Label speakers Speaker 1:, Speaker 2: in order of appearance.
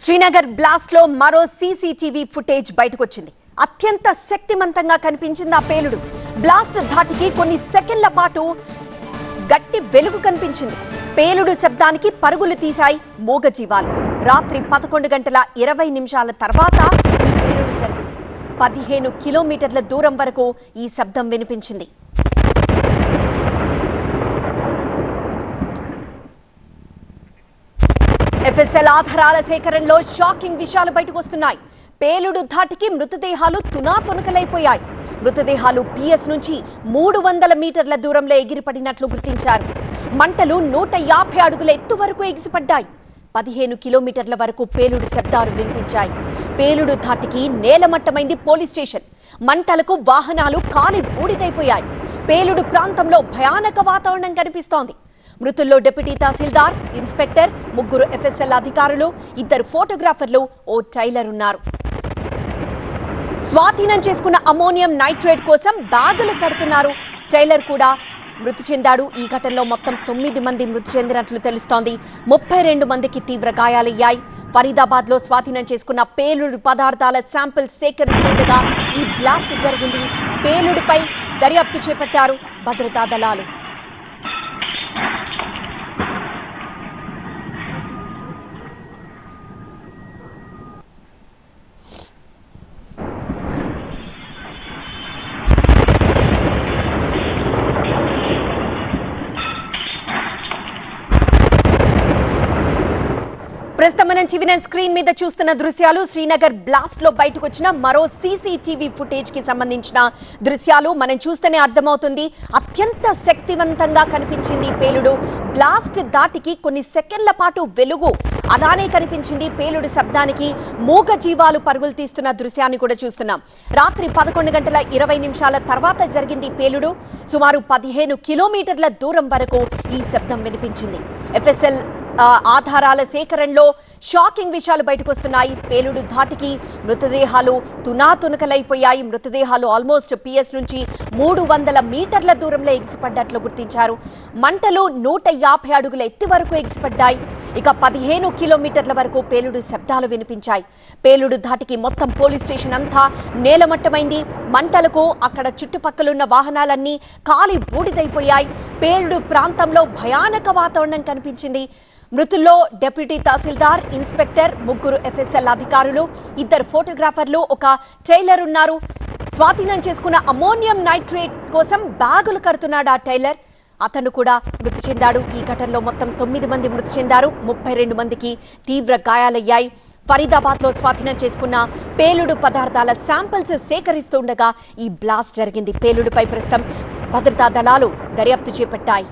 Speaker 1: శ్రీనగర్ బ్లాస్ట్లో మరో CCTV footage బయటకొచ్చింది. అత్యంత శక్తిమంతంగా కనిపించింది ఆ పేలుడు. బ్లాస్ట్ ధాటికి కొన్ని సెకండ్ల పాటు గట్టి వెలుగు కనిపించింది. పేలుడు శబ్దానికి పరుగులు తీశాయి మూగజీవాలు. రాత్రి పదకొండు గంటల ఇరవై నిమిషాల తర్వాత ఈ పేలుడు జరిగింది. పదిహేను కిలోమీటర్ల దూరం వరకు ఈ శబ్దం వినిపించింది. సెల్ ఆధారాల సేకరణలో షాకింగ్ విషయాలు బయటకు వస్తున్నాయి. పేలుడు ధాటికి మృతదేహాలు తునాతునకలైపోయాయి. మృతదేహాలు పిఎస్ నుంచి మూడు వందల మీటర్ల దూరంలో ఎగిరిపడినట్లు గుర్తించారు. మంటలు నూట యాభై అడుగుల ఎత్తు వరకు ఎగిసిపడ్డాయి. పదిహేను కిలోమీటర్ల వరకు పేలుడు శబ్దాలు వినిపించాయి. పేలుడు ధాటికి నేలమట్టమైంది పోలీస్ స్టేషన్. మంటలకు వాహనాలు కాలి బూడిదైపోయాయి. పేలుడు ప్రాంతంలో భయానక వాతావరణం కనిపిస్తోంది. మృతుల్లో డిప్యూటీ తహసీల్దార్ ఇన్స్పెక్టర్ ముగ్గురు ఎఫ్ఎస్ఎల్ అధికారులు ఇద్దరు ఫోటోగ్రాఫర్లు ఓ టైలర్ ఉన్నారు. స్వాధీనం చేసుకున్న అమోనియం నైట్రేట్ కోసం బ్యాగులు కడుతున్నారు. టైలర్ కూడా మృతి చెందాడు. ఈ ఘటనలో మొత్తం తొమ్మిది మంది మృతి చెందినట్లు తెలుస్తోంది. ముప్పై రెండు మందికి తీవ్ర గాయాలయ్యాయి. ఫరీదాబాద్లో స్వాధీనం చేసుకున్న పేలుడు పదార్థాల శాంపిల్ సేకరిస్తుండగా ఈ బ్లాస్ట్ జరిగింది. పేలుడుపై దర్యాప్తు చేపట్టారు భద్రతా దళాలు. ప్రస్తుతం మనం టీవీ స్క్రీన్ మీద చూస్తున్న దృశ్యాలు. శ్రీనగర్ బ్లాస్ట్లో బయటకు వచ్చిన మరో సీసీటీవీ ఫుటేజ్కి సంబంధించిన దృశ్యాలు మనం చూస్తేనే అర్థమవుతుంది. అత్యంత శక్తివంతంగా కనిపించింది పేలుడు. బ్లాస్ట్ దాటికి కొన్ని సెకండ్ల పాటు వెలుగు అలానే కనిపించింది పేలుడు శబ్దానికి. మూగ జీవాలు పరుగులు తీస్తున్న దృశ్యాన్ని కూడా చూస్తున్నాం. రాత్రి పదకొండు గంటల ఇరవై నిమిషాల తర్వాత జరిగింది పేలుడు. సుమారు పదిహేను కిలోమీటర్ల దూరం వరకు ఈ శబ్దం వినిపించింది. ఎఫ్ఎస్ఎల్ ఆధారాల సేకరణలో షాకింగ్ విషయాలు బయటకు వస్తున్నాయి పేలుడు ధాటికి మృతదేహాలు తునాతునకలైపోయాయి. మృతదేహాలు ఆల్మోస్ట్ పిఎస్ నుంచి మూడు వందల మీటర్ల దూరంలో ఎగిసిపడ్డట్లు గుర్తించారు. మంటలు నూట యాభై అడుగుల ఎత్తి వరకు ఎగిసిపడ్డాయి. ఇక పదిహేను కిలోమీటర్ల వరకు పేలుడు శబ్దాలు వినిపించాయి. పేలుడు ధాటికి మొత్తం పోలీస్ స్టేషన్ అంతా నేలమట్టమైంది. మంటలకు అక్కడ చుట్టుపక్కలున్న వాహనాలన్నీ కాలి బూడిదైపోయాయి. పేలుడు ప్రాంతంలో భయానక వాతావరణం కనిపించింది. మృతుల్లో డిప్యూటీ తహసీల్దార్ ఇన్స్పెక్టర్ ముగ్గురు ఎఫ్ఎస్ఎల్ అధికారులు ఇద్దరు ఫోటోగ్రాఫర్లు ఒక టైలర్ ఉన్నారు. స్వాధీనం చేసుకున్న అమోనియం నైట్రేట్ కోసం బ్యాగులు కడుతున్నాడు ఆ టైలర్? అతను కూడా మృతి చెందాడు. ఈ ఘటనలో మొత్తం తొమ్మిది మంది మృతి చెందారు. ముప్పై రెండు మందికి తీవ్ర గాయాలయ్యాయి. ఫరీదాబాద్లో స్వాధీనం చేసుకున్న పేలుడు పదార్థాల శాంపిల్స్ సేకరిస్తుండగా ఈ బ్లాస్ట్ జరిగింది. పేలుడుపై ప్రస్తుతం భద్రతా దళాలు దర్యాప్తు చేపట్టాయి.